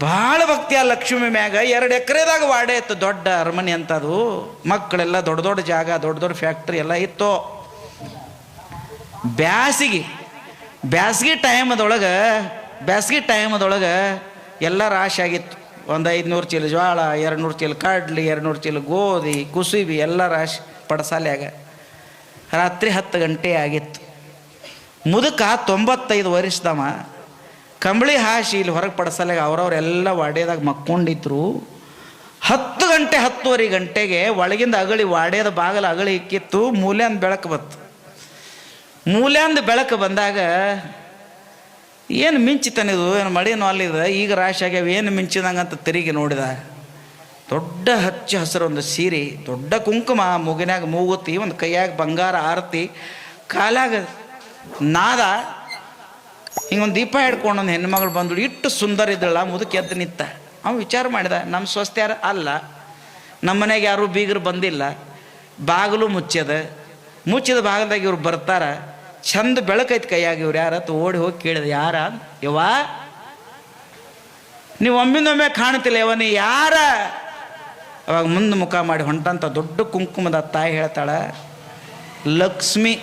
ಭಾಳ ಭಕ್ತಿ ಆ ಲಕ್ಷ್ಮಿ ಮ್ಯಾಗ ಎರಡು ಎಕರೆದಾಗ ವಾಡೆ ಇತ್ತು, ದೊಡ್ಡ ಅರಮನೆ ಅಂತದು ಮಕ್ಕಳೆಲ್ಲ ದೊಡ್ಡ ದೊಡ್ಡ ಜಾಗ, ದೊಡ್ಡ ದೊಡ್ಡ ಫ್ಯಾಕ್ಟ್ರಿ ಎಲ್ಲ ಇತ್ತು. ಬ್ಯಾಸಿಗೆ, ಬ್ಯಾಸ್ಗೆ ಟೈಮದೊಳಗೆ ಬ್ಯಾಸ್ಗೆ ಟೈಮದೊಳಗೆ ಎಲ್ಲ ರಾಶಿ ಆಗಿತ್ತು. ಒಂದು ಐದುನೂರು ಚೀಲ ಜ್ವಾಳ ಎರಡು ನೂರು ಚೀಲ ಕಡ್ಲಿ ಎರಡು ನೂರು ಚೀಲ ಗೋಧಿ, ಕುಸುಬಿ ಎಲ್ಲ ರಾಶಿ ಪಡಸಾಲ್ಯಾಗ. ರಾತ್ರಿ ಹತ್ತು ಗಂಟೆ ಆಗಿತ್ತು. ಮುದುಕ ತೊಂಬತ್ತೈದು ವರ್ಷದವ. ಕಂಬಳಿ ಹಾಸಿ ಇಲ್ಲಿ ಹೊರಗೆ ಪಡಿಸಲಾಗ ಅವ್ರವರೆಲ್ಲ ವಾಡ್ಯದಾಗ ಮಕ್ಕೊಂಡಿದ್ರು. ಹತ್ತು ಗಂಟೆ, ಹತ್ತುವರೆ ಗಂಟೆಗೆ ಒಳಗಿಂದ ಅಗಳಿ ವಾಡ್ಯದ ಬಾಗಲ ಅಗಳಿ ಇಕ್ಕಿತ್ತು, ಮೂಲ್ಯಾಂದ ಬೆಳಕು ಬತ್ತು ಮೂಲ್ಯಾಂದ ಬೆಳಕು ಬಂದಾಗ ಏನು ಮಿಂಚಿತನಿದು, ಏನು ಮಳೆನೂ ಅಲ್ಲಿದೆ, ಈಗ ರಾಶಿ ಆಗ್ಯಾವ, ಏನು ಮಿಂಚಿದಂಗಂತ ತಿರುಗಿ ನೋಡಿದ. ದೊಡ್ಡ ಹಚ್ಚ ಹಸಿರು ಒಂದು ಸೀರೆ, ದೊಡ್ಡ ಕುಂಕುಮ ಮೂಗಿನಾಗ ಮೂಗುತ್ತಿ, ಒಂದು ಕೈಯಾಗ ಬಂಗಾರ ಆರತಿ ಕಾಲಾಗ ನಾದ ಹಿಂಗೊಂದು ದೀಪ ಹಿಡ್ಕೊಂಡು ಒಂದು ಹೆಣ್ಮಗಳು ಬಂದು ಇಟ್ಟು ಸುಂದರ ಇದ್ದಳ ಮುದುಕಿ ಎದ್ದು ನಿಂತ. ಅವ್ನು ವಿಚಾರ ಮಾಡಿದ ನಮ್ಮ ಸ್ವಸ್ಥ್ಯಾರ ಅಲ್ಲ ನಮ್ಮ ಮನೆಗೆ ಯಾರೂ ಬೀಗರು ಬಂದಿಲ್ಲ, ಬಾಗಿಲು ಮುಚ್ಚದ. ಮುಚ್ಚಿದ ಭಾಗದಾಗ ಇವ್ರು ಬರ್ತಾರ, ಚಂದ ಬೆಳಕೈತಿ ಕೈಯಾಗಿ, ಇವ್ರು ಯಾರ? ಓಡಿ ಹೋಗಿ ಕೇಳಿದ, ಯಾರ? ಯವ್ವ, ನೀವು ಒಮ್ಮಿಂದೊಮ್ಮೆ ಕಾಣ್ತಿಲ್ಲ ಯವ ನೀ ಯಾರ? ಅವಾಗ ಮುಂದೆ ಮುಖ ಮಾಡಿ ಹೊಂಟಂತ ದೊಡ್ಡ ಕುಂಕುಮದ ತಾಯಿ ಹೇಳ್ತಾಳ, ಲಕ್ಷ್ಮಿ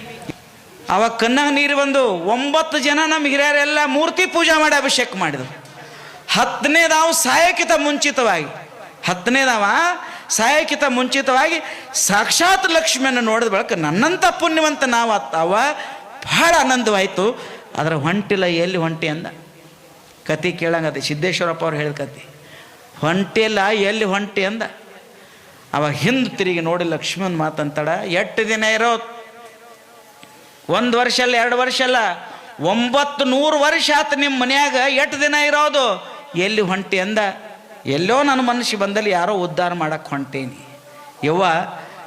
ಅವಾಗ ಕನ್ನಗ ನೀರು ಬಂದು ಒಂಬತ್ತು ಜನ ನಮ್ಮ ಹಿರಿಯರೆಲ್ಲ ಮೂರ್ತಿ ಪೂಜೆ ಮಾಡಿ ಅಭಿಷೇಕ ಮಾಡಿದ್ರು. ಹತ್ತನೇದಾವು ಸಾಯಕ್ಕಿಂತ ಮುಂಚಿತವಾಗಿ, ಹತ್ತನೇದಾವ ಸಾಯಕ್ಕಿಂತ ಮುಂಚಿತವಾಗಿ ಸಾಕ್ಷಾತ್ ಲಕ್ಷ್ಮಿಯನ್ನು ನೋಡಿದ ಬಳಿಕ ನನ್ನಂತ ಪುಣ್ಯವಂತ ನಾವು ಅವ ಬಹಳ ಆನಂದವಾಯಿತು. ಅದರ ಹೊಂಟಿಲ್ಲ ಎಲ್ಲಿ ಹೊಂಟಿ ಅಂದ? ಕತಿ ಕೇಳಂಗತಿ, ಸಿದ್ದೇಶ್ವರಪ್ಪ ಅವ್ರು ಹೇಳಿದ ಕತಿ. ಹೊಂಟಿಲ್ಲ ಎಲ್ಲಿ ಹೊಂಟಿ ಅಂದ? ಅವಾಗ ಹಿಂದೆ ತಿರುಗಿ ನೋಡಿ ಲಕ್ಷ್ಮಣ್ ಮಾತಂತಾಳ ಎಟ್ಟು ದಿನ ಇರೋ ಒಂದು ವರ್ಷ ಅಲ್ಲ, ಎರಡು ವರ್ಷ ಅಲ್ಲ. ಒಂಬತ್ತು ನೂರು ವರ್ಷ ಆತು ನಿಮ್ಮ ಮನ್ಯಾಗ, ಎಷ್ಟು ದಿನ ಇರೋದು? ಎಲ್ಲಿ ಹೊಂಟಿ ಅಂದ? ಎಲ್ಲೋ ನನ್ನ ಮನುಷ್ಯ ಬಂದಲ್ಲಿ ಯಾರೋ ಉದ್ಧಾರ ಮಾಡಕ್ಕೆ ಹೊಂಟೇನಿ. ಯವ್ವ,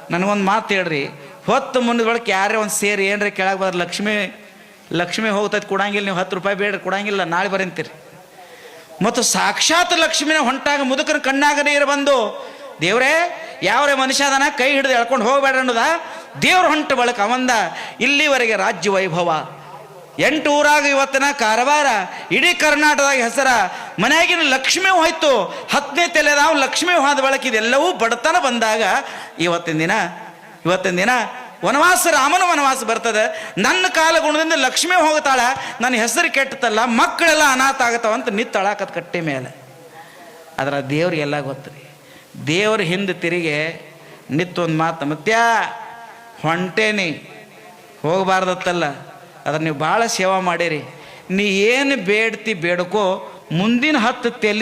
ನನಗೊಂದು ಮಾತು ಹೇಳ್ರಿ. ಹೊತ್ತು ಮುಂದೆ ಯಾರೇ ಒಂದು ಸೇರಿ, ಏನ್ರಿ ಕೆಳಗೆ ಬರೋದು ಲಕ್ಷ್ಮಿ ಲಕ್ಷ್ಮಿ ಹೋಗ್ತೈತೆ, ಕೊಡಂಗಿಲ್ಲ ನೀವು, ಹತ್ತು ರೂಪಾಯಿ ಬೇಡ್ರಿ, ಕೊಡಂಗಿಲ್ಲ, ನಾಳೆ ಬರಂತೀರಿ. ಮತ್ತು ಸಾಕ್ಷಾತ್ ಲಕ್ಷ್ಮಿನ ಹೊಂಟಾಗ ಮುದುಕನ ಕಣ್ಣಾಗ ನೀರು ಬಂದು, ದೇವ್ರೇ, ಯಾವ್ರೇ ಮನುಷ್ಯ ಕೈ ಹಿಡಿದು ಎಳ್ಕೊಂಡು ಹೋಗ್ಬೇಡ ಅನ್ನೋದ ದೇವ್ರ ಹೊಂಟ ಬಳಕ ಅವಂದ ಇಲ್ಲಿವರೆಗೆ ರಾಜ್ಯ ವೈಭವ. ಎಂಟು ಊರಾಗ ಇವತ್ತಿನ ಕಾರವಾರ, ಇಡೀ ಕರ್ನಾಟಕದಾಗ ಹೆಸರ, ಮನೆಯಾಗಿನ ಲಕ್ಷ್ಮೀ ಹೋಯ್ತು, ಹತ್ತನೇ ತಲೆದಾವು ಲಕ್ಷ್ಮೀ ಹೋದ ಬಳಕ ಇದೆಲ್ಲವೂ ಬಡತನ ಬಂದಾಗ ಇವತ್ತಿನ ದಿನ ಇವತ್ತಿನ ದಿನ ವನವಾಸ, ರಾಮನ ವನವಾಸ ಬರ್ತದೆ. ನನ್ನ ಕಾಲ ಗುಣದಿಂದ ಲಕ್ಷ್ಮಿ ಹೋಗ್ತಾಳ, ನನ್ನ ಹೆಸರು ಕೆಟ್ಟತಲ್ಲ, ಮಕ್ಕಳೆಲ್ಲ ಅನಾಥ ಆಗತ್ತವಂತ ನಿತ್ತಳಾಕತ್ ಕಟ್ಟೆ ಮೇಲೆ. ಅದರ ದೇವ್ರಿಗೆಲ್ಲ ಗೊತ್ತು ರೀ. ದೇವ್ರ ಹಿಂದೆ ತಿರುಗಿ ನಿತ್ತೊಂದು ಮಾತು ಮತ್ಯಾ ಹೊಂಟೇನಿ. ಹೋಗಬಾರ್ದತ್ತಲ್ಲ. ಅದನ್ನು ನೀವು ಭಾಳ ಸೇವಾ ಮಾಡಿರಿ. ನೀ ಏನು ಬೇಡ್ತಿ ಬೇಡ್ಕೋ ಮುಂದಿನ ಹತ್ತು ತೆಲಿ